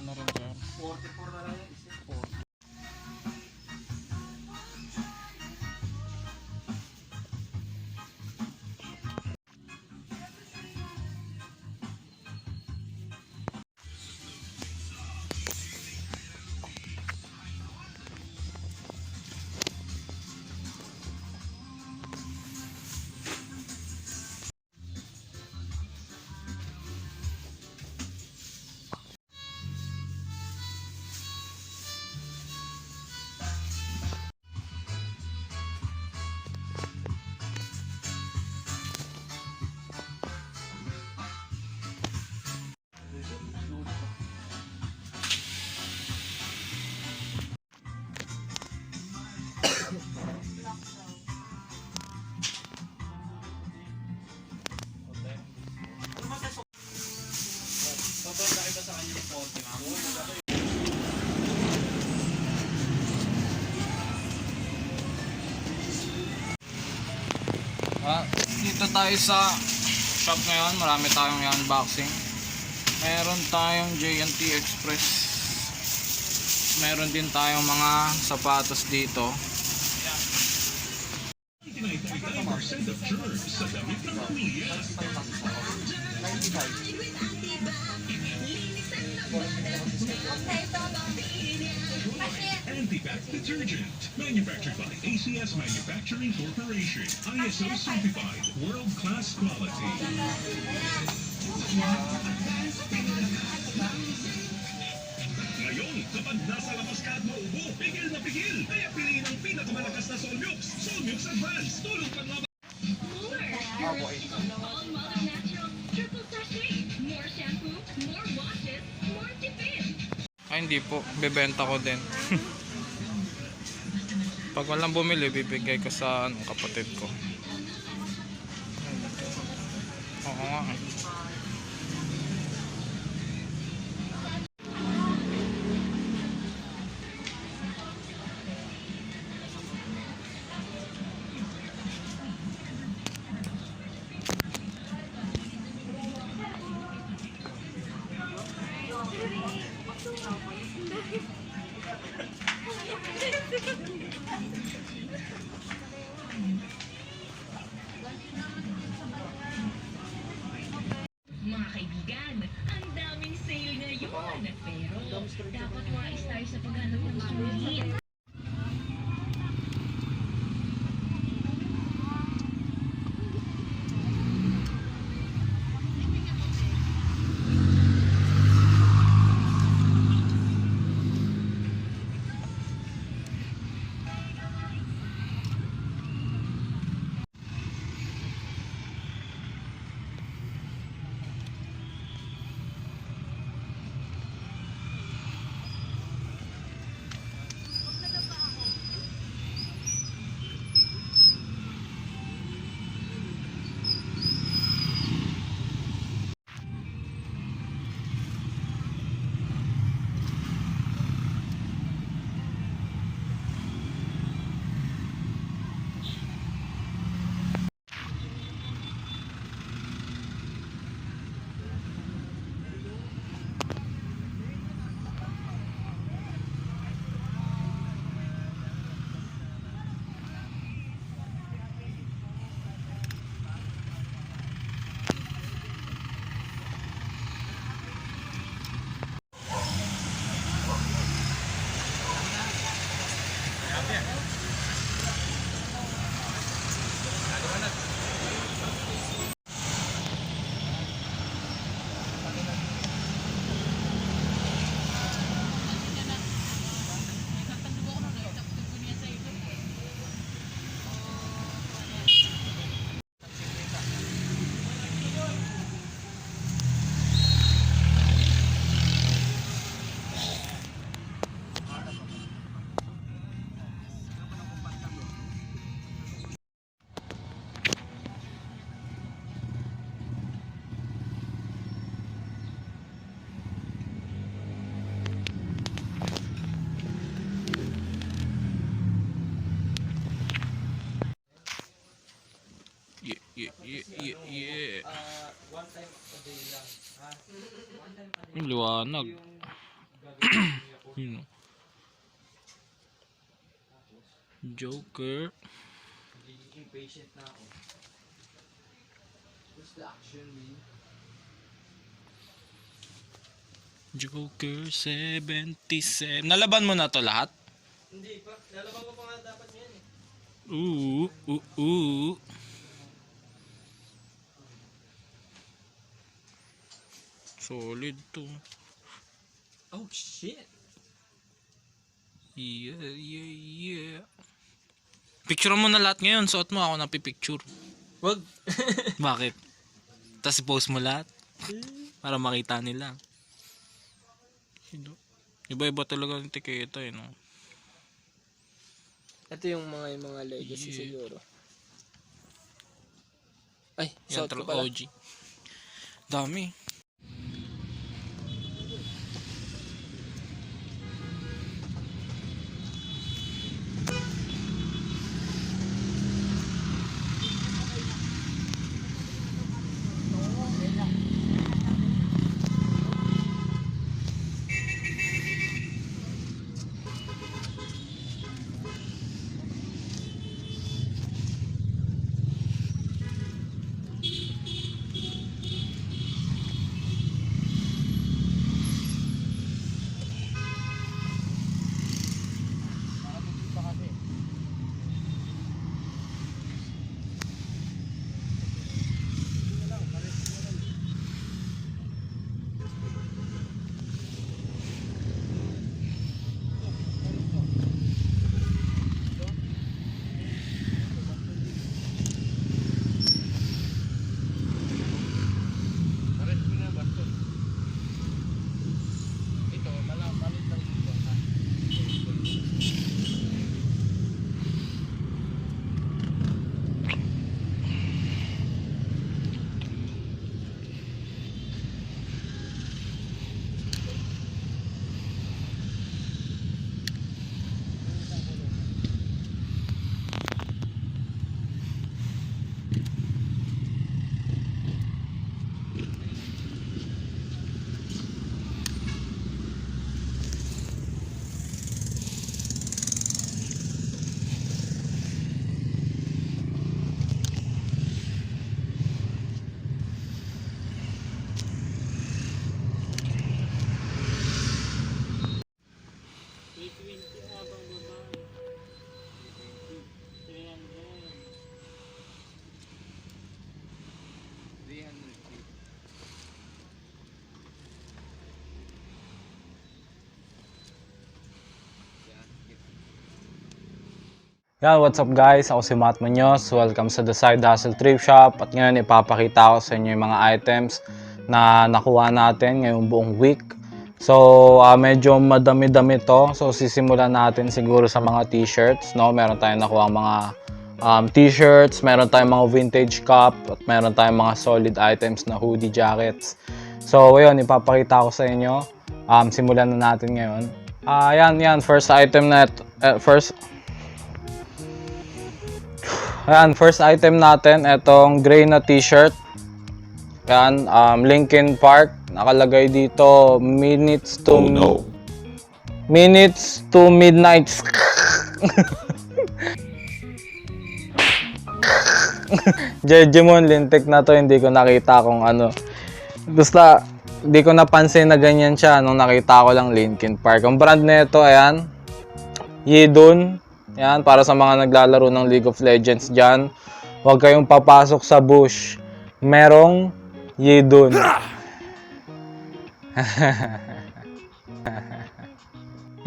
Wala na dito tayo sa shop ngayon. Marami tayong unboxing. Meron tayong J&T Express. Meron din tayong mga sapatos dito. Antibac detergent, manufactured by ACS Manufacturing Corporation, ISO certified, world-class quality. Ngayon, kapag nasa labas ka at maubo, pigil na pigil. Kaya piliin ang pinakamalakas na Solmux. Solmux Advance, tulong panlaban. All Mother Natural Triple Sachet. More shampoo, more washes, more tipid. Ay, hindi po. Bebenta ko din. Pag walang bumili, bibigay ko sa ano, kapatid ko. Oo nga. eh. Ngayon. Pero, dapat wais tayo sa paghanap ng sulit. Yeah, yeah, yeah, yeah. Ah, one time a day lang. Ha? One time a day. Yung liwanag. Yung Yun. Joker. Nagiging patient na ako. What's the action, man? Joker 77. Nalaban mo na to lahat? Hindi pa. Lalaban ko pa nga dapat yan eh. Oo, oo, oo. Solid to. Oh, shit. Yeah, yeah, yeah. Picture mo na lahat ngayon. Suot mo ako na pipicture. Wag. Bakit? Tapos post mo lahat. Para makita nila. Iba-iba talaga yung tiketa eh, no? Ito yung mga yung mga legacy Yeah. siguro. Ay, Yan, suot ko pala. OG. Dami. Yan, what's up guys? Ako si Matt Munoz. Welcome sa The Side Hustle Trip Shop. At ngayon ipapakita ko sa inyo yung mga items na nakuha natin ngayong buong week. So, ah, medyo madami-dami to. So, sisimulan natin siguro sa mga t-shirts, no? Meron tayong nakuha mga um, t-shirts, meron tayong mga vintage cup, at meron tayong mga solid items na hoodie jackets. So, ayun, ipapakita ko sa inyo. Um, simulan na natin ngayon. Ah, yan, yan. First item na, eh, first Ayan, first item natin, etong gray na t-shirt. Ayan, um, Linkin Park. Nakalagay dito, minutes to... Minutes to midnight. Jejemon, lintik na to, hindi ko nakita kung ano. Basta, hindi ko napansin na ganyan siya nung nakita ko lang Linkin Park. Ang brand nito, ayan, Yidun. Yan, para sa mga naglalaro ng League of Legends dyan. Huwag kayong papasok sa bush. Merong Yidun.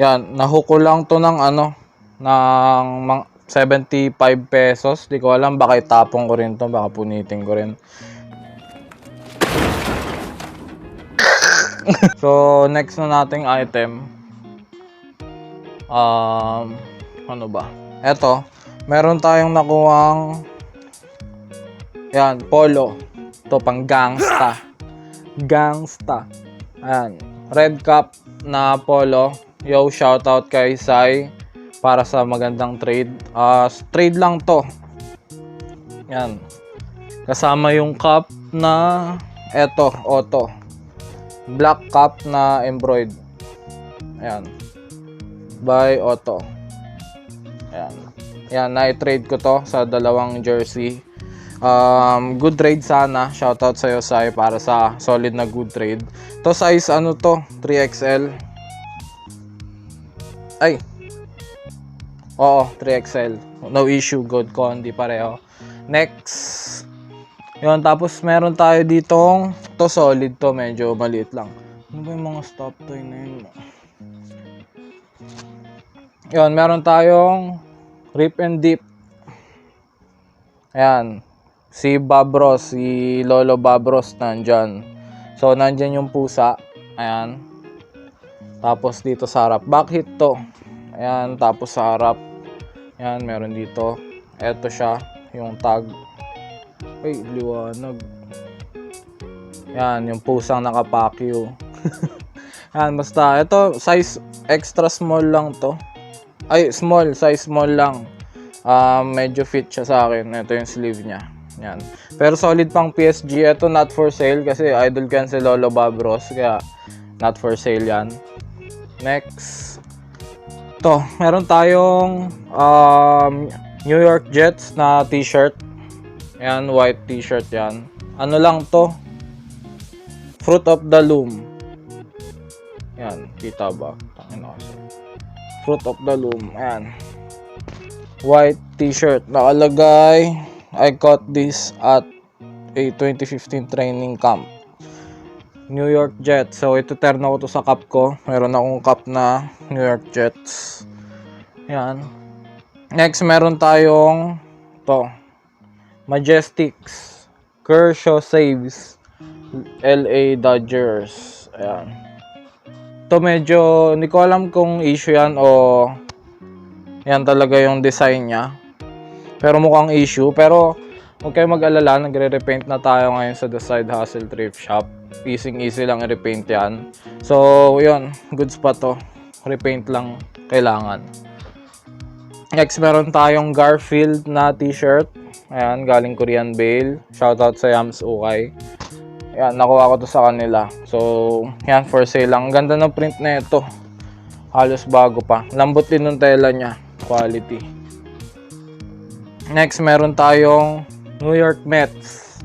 Yan, nahuko lang to ng ano, ng mga 75 pesos. Di ko alam, baka itapong ko rin to, baka punitin ko rin. so, next na nating item. Um, ano ba? Eto, meron tayong nakuwang yan, polo. To pang gangsta. Gangsta. Ayan, red cup na polo. Yo, shoutout kay Sai para sa magandang trade. Ah, trade lang to. Yan. Kasama yung cup na eto, auto. Black cup na embroid. Ayan. By Otto. Ayan. Ayan, na-trade ko to sa dalawang jersey. Um, good trade sana. Shoutout sa'yo, Sai, para sa solid na good trade. To size, ano to? 3XL. Ay. Oo, 3XL. No issue. Good ko. Hindi pareho. Next. Yun, tapos meron tayo ditong to solid to. Medyo maliit lang. Ano ba yung mga stop toy na yun? Yun, meron tayong Rip and Dip. Ayan. Si Bob Ross, si Lolo Bob Ross nandyan. So, nandyan yung pusa. Ayan. Tapos dito sa harap. Back hit to. Ayan. Tapos sa harap. Ayan, meron dito. Eto siya. Yung tag. Ay, liwanag. Ayan, yung pusang nakapakyo. Ayan, basta. Ito, size extra small lang to. Ay, small. Size small lang. Um, medyo fit siya sa akin. Ito yung sleeve niya. Yan. Pero solid pang PSG. Ito not for sale kasi idol ko si Lolo Bob Ross. Kaya not for sale yan. Next. To, meron tayong um, New York Jets na t-shirt. Yan, white t-shirt yan. Ano lang to? Fruit of the Loom. Yan, kita ba? Tangin ako. Fruit of the Loom. Ayan. White t-shirt. Nakalagay, I caught this at a 2015 training camp. New York Jets. So, ito terno ko to sa cup ko. Meron akong cup na New York Jets. Yan. Next, meron tayong to. Majestics. Kershaw Saves. LA Dodgers. Ayan. To medyo, hindi ko alam kung issue yan o yan talaga yung design niya. Pero mukhang issue. Pero huwag kayo mag-alala, nagre-repaint na tayo ngayon sa The Side Hustle Thrift Shop. Easy easy lang i-repaint yan. So, yun. Goods pa to. Repaint lang kailangan. Next, meron tayong Garfield na t-shirt. Ayan, galing Korean Bale. Shoutout sa Yams Ukay. Ayan, nakuha ko to sa kanila. So, yan, for sale lang. Ang ganda ng print na ito. Halos bago pa. Lambot din ng tela niya. Quality. Next, meron tayong New York Mets.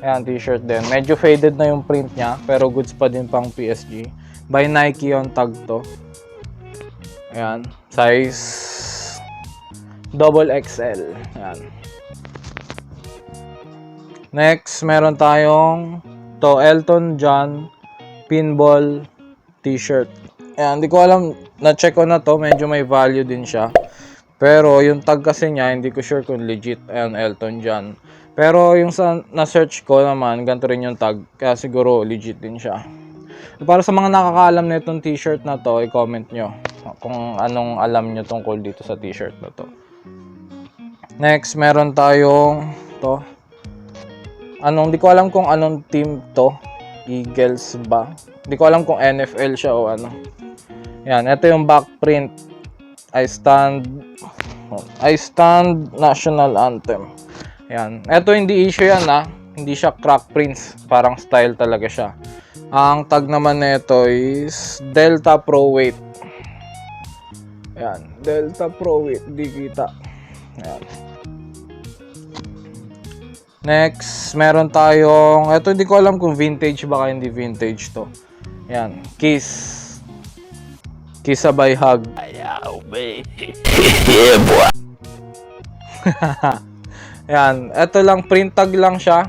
Ayan, t-shirt din. Medyo faded na yung print niya, pero goods pa din pang PSG. By Nike on tag to. Ayan, size double XL. Ayan. Next, meron tayong to Elton John pinball t-shirt. Ayan, hindi ko alam, na-check ko na to, medyo may value din siya. Pero yung tag kasi niya, hindi ko sure kung legit. Ayan, Elton John. Pero yung sa na-search ko naman, ganito rin yung tag. Kaya siguro legit din siya. Para sa mga nakakaalam na itong t-shirt na to, i-comment nyo kung anong alam nyo tungkol dito sa t-shirt na to. Next, meron tayong to. Anong, di ko alam kung anong team to. Eagles ba? Di ko alam kung NFL siya o ano. Yan, ito yung back print. I stand I stand national anthem. Yan. Ito hindi issue yan ha. Hindi siya crack prints. Parang style talaga siya. Ang tag naman nito is Delta Pro Weight. Yan. Delta Pro Weight. Di kita. Yan. Next, meron tayong, ito hindi ko alam kung vintage baka hindi vintage to. Yan, Kiss. Kiss sabay hug. Ayaw, Yan, ito lang, print tag lang siya.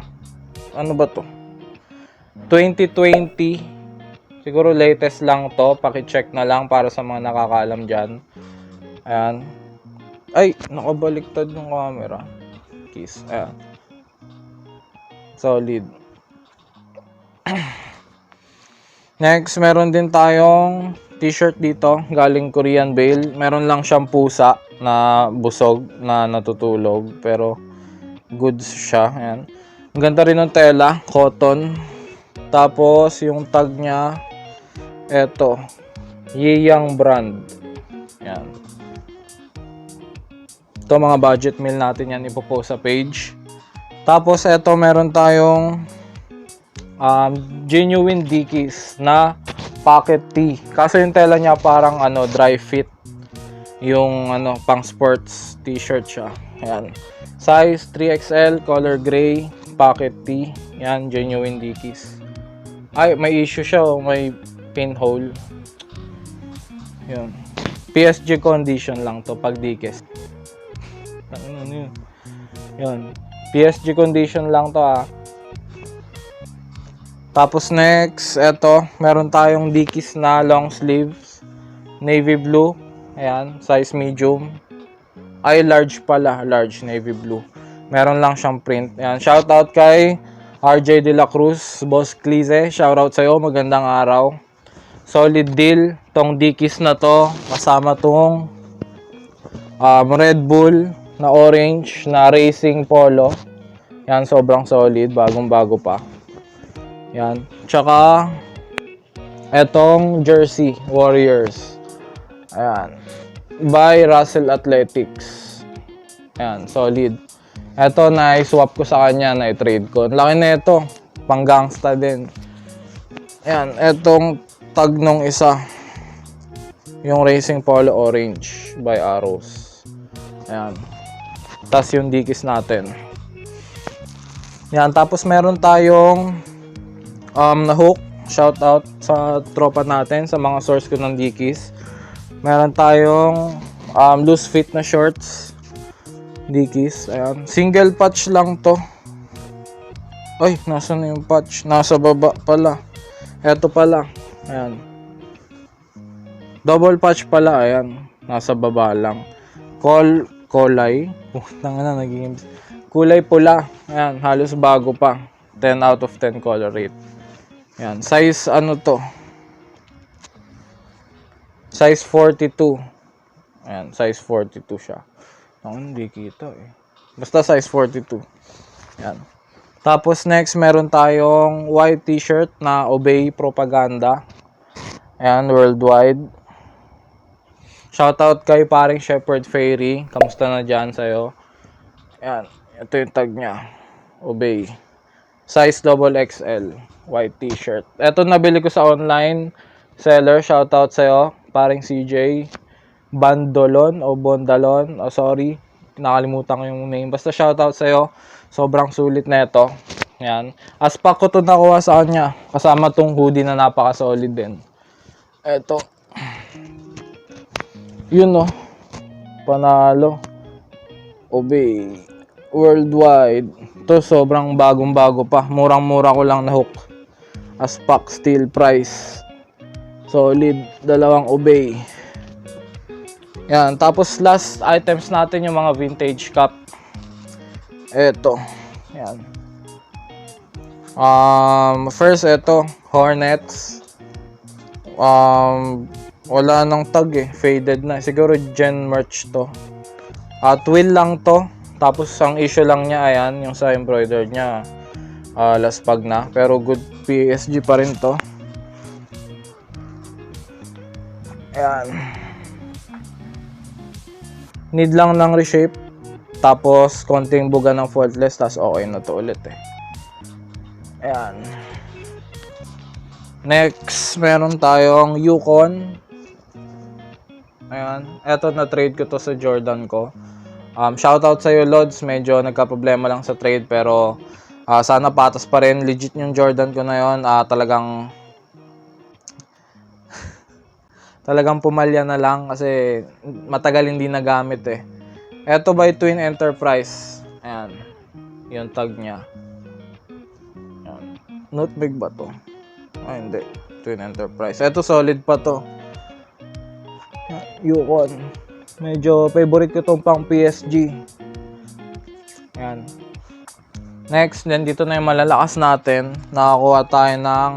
Ano ba to? 2020. Siguro latest lang to. Paki-check na lang para sa mga nakakaalam dyan. Ayan. Ay, nakabaliktad yung camera. Kiss. Ayan. Solid. Next, meron din tayong t-shirt dito, galing Korean Bale. Meron lang siyang pusa na busog na natutulog, pero goods siya. Ayan. Ang ganda rin ng tela, cotton. Tapos, yung tag niya, eto, Yeyang brand. Ayan. Ito mga budget meal natin yan ipopost sa page. Tapos eto meron tayong um, genuine Dickies na pocket tee. Kaso yung tela niya parang ano, dry fit. Yung ano, pang sports t-shirt siya. Ayan. Size 3XL, color gray, pocket tee. Yan, genuine Dickies. Ay, may issue siya. oh. May pinhole. Yun. PSG condition lang to pag Dickies. Ano, ano yun? Yun. PSG condition lang to ah. Tapos next, eto, meron tayong Dickies na long sleeves. Navy blue. Ayan, size medium. Ay, large pala. Large, navy blue. Meron lang siyang print. Ayan, shoutout kay RJ De La Cruz, Boss Clize. Shoutout sa'yo, magandang araw. Solid deal. Tong Dickies na to, kasama tong um, Red Bull na orange na racing polo. Yan, sobrang solid. Bagong-bago pa. Yan. Tsaka, etong jersey, Warriors. Ayan. By Russell Athletics. Ayan, solid. Eto, na-swap ko sa kanya, na-trade ko. Laki na ito. Pang gangsta din. Ayan, etong tag nung isa. Yung Racing Polo Orange by Arrows. Ayan. Tapos yung Dickies natin. Yan, tapos meron tayong um, na hook. Shout out sa tropa natin, sa mga source ko ng Dickies. Meron tayong um, loose fit na shorts. Dickies. Ayan. Single patch lang to. Ay, nasa na yung patch? Nasa baba pala. Eto pala. Ayan. Double patch pala. Ayan. Nasa baba lang. Col kulay. Putang na naging kulay pula. Ayan, halos bago pa. 10 out of 10 color rate. Ayan, size ano to? Size 42. Ayan, size 42 siya. Ako hindi kita eh. Basta size 42. Ayan. Tapos next, meron tayong white t-shirt na Obey Propaganda. Ayan, worldwide. Shoutout kay paring Shepherd Fairy. Kamusta na dyan sa'yo? Ayan, ito yung tag niya. Obey. Size double XL. White t-shirt. Ito nabili ko sa online seller. Shoutout sa'yo. Paring CJ. Bandolon o Bondalon. Oh, sorry. Nakalimutan ko yung name. Basta shoutout sa'yo. Sobrang sulit na ito. Yan. Aspak ko to nakuha sa kanya. Kasama tong hoodie na napaka-solid din. Eto. Yun no. Panalo. Obey. Worldwide. To sobrang bagong-bago pa. Murang-mura ko lang na hook. Aspak steel price. Solid. Dalawang obey. Yan. Tapos last items natin yung mga vintage cup. Eto. Yan. Um, first, eto. Hornets. Um, wala nang tag eh. Faded na. Siguro gen merch to. Ah, twill lang to. Tapos ang issue lang niya, ayan, yung sa embroidered niya. ah laspag na. Pero good PSG pa rin to. Ayan. Need lang ng reshape. Tapos, konting buga ng faultless. Tapos, okay na to ulit eh. Ayan. Next, meron tayong Yukon. Ayan. Eto, na-trade ko to sa Jordan ko. Um, shoutout sa iyo, Lods. Medyo nagka-problema lang sa trade pero ah, sana patas pa rin. Legit yung Jordan ko na yon. Ah, talagang talagang pumalya na lang kasi matagal hindi nagamit eh. Eto by Twin Enterprise. Ayan. Yung tag niya. Ayan. Nutmeg ba to? Ay, hindi. Twin Enterprise. Eto solid pa to. Yukon. Medyo favorite ko tong pang PSG. Ayan. Next, then dito na yung malalakas natin. Nakakuha tayo ng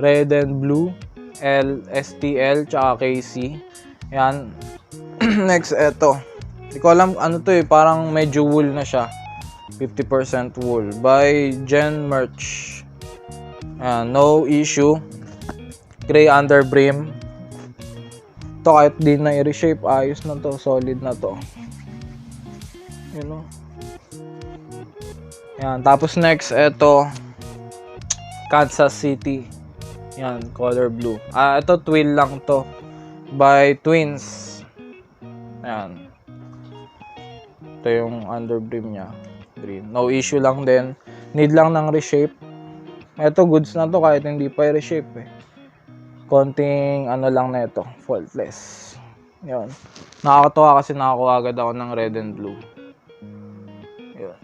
red and blue, L, STL, tsaka KC. Ayan. Next, eto. Hindi ko alam ano to eh. Parang medyo wool na siya. 50% wool. By Gen Merch. Ayan, no issue. Gray under brim. To kahit di na i-reshape, ayos na to. Solid na to. You know. Yan. Tapos next, eto. Kansas City. Yan, color blue. Ah, ito twill lang to. By Twins. Ayan. Ito yung underbrim niya. Green. No issue lang din. Need lang ng reshape. Ito, goods na to kahit hindi pa i-reshape eh. Konting ano lang na ito. Faultless. Yun. Nakakatuwa kasi nakakuha agad ako ng red and blue. Yun.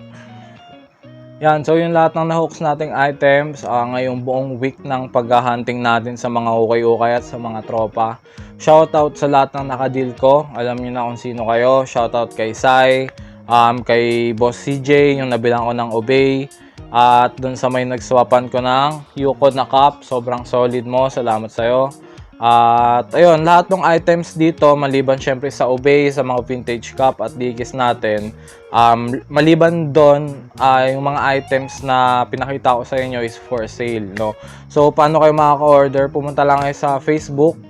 Yan, so yung lahat ng na-hooks nating items ah, ngayong buong week ng paghahunting natin sa mga ukay-ukay at sa mga tropa. Shoutout sa lahat ng nakadeal ko. Alam niyo na kung sino kayo. Shoutout kay Sai, um, kay Boss CJ, yung nabilang ko ng Obey. At dun sa may nagswapan ko ng Yuko na cup. Sobrang solid mo. Salamat sa'yo. At ayun, lahat ng items dito, maliban syempre sa Obey, sa mga vintage cup at dikis natin, um, maliban doon, ah, yung mga items na pinakita ko sa inyo is for sale, no? So, paano kayo makaka-order? Pumunta lang kayo sa Facebook,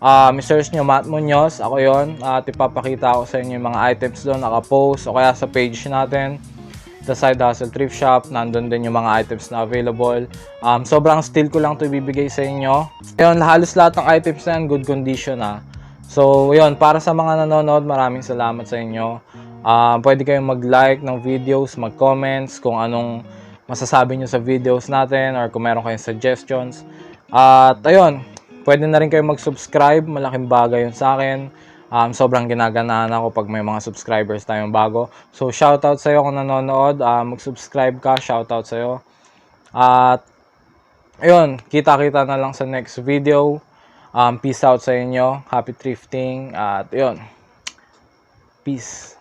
um, search nyo Matt Munoz, ako yon at ipapakita ko sa inyo yung mga items doon, nakapost, o kaya sa page natin, The Side Hustle Thrift Shop. Nandun din yung mga items na available. Um, sobrang steal ko lang to ibibigay sa inyo. Ayun, halos lahat ng items na yan, good condition ah. So, yun, para sa mga nanonood, maraming salamat sa inyo. Um, pwede kayong mag-like ng videos, mag-comments kung anong masasabi nyo sa videos natin or kung meron kayong suggestions. At ayun, pwede na rin kayong mag-subscribe. Malaking bagay yun sa akin. Um, sobrang ginaganahan ako pag may mga subscribers tayong bago. So, shoutout sa'yo kung nanonood. Uh, mag-subscribe ka, shoutout sa'yo. At, ayun, kita-kita na lang sa next video. Um, peace out sa inyo. Happy thrifting. At, ayun. Peace.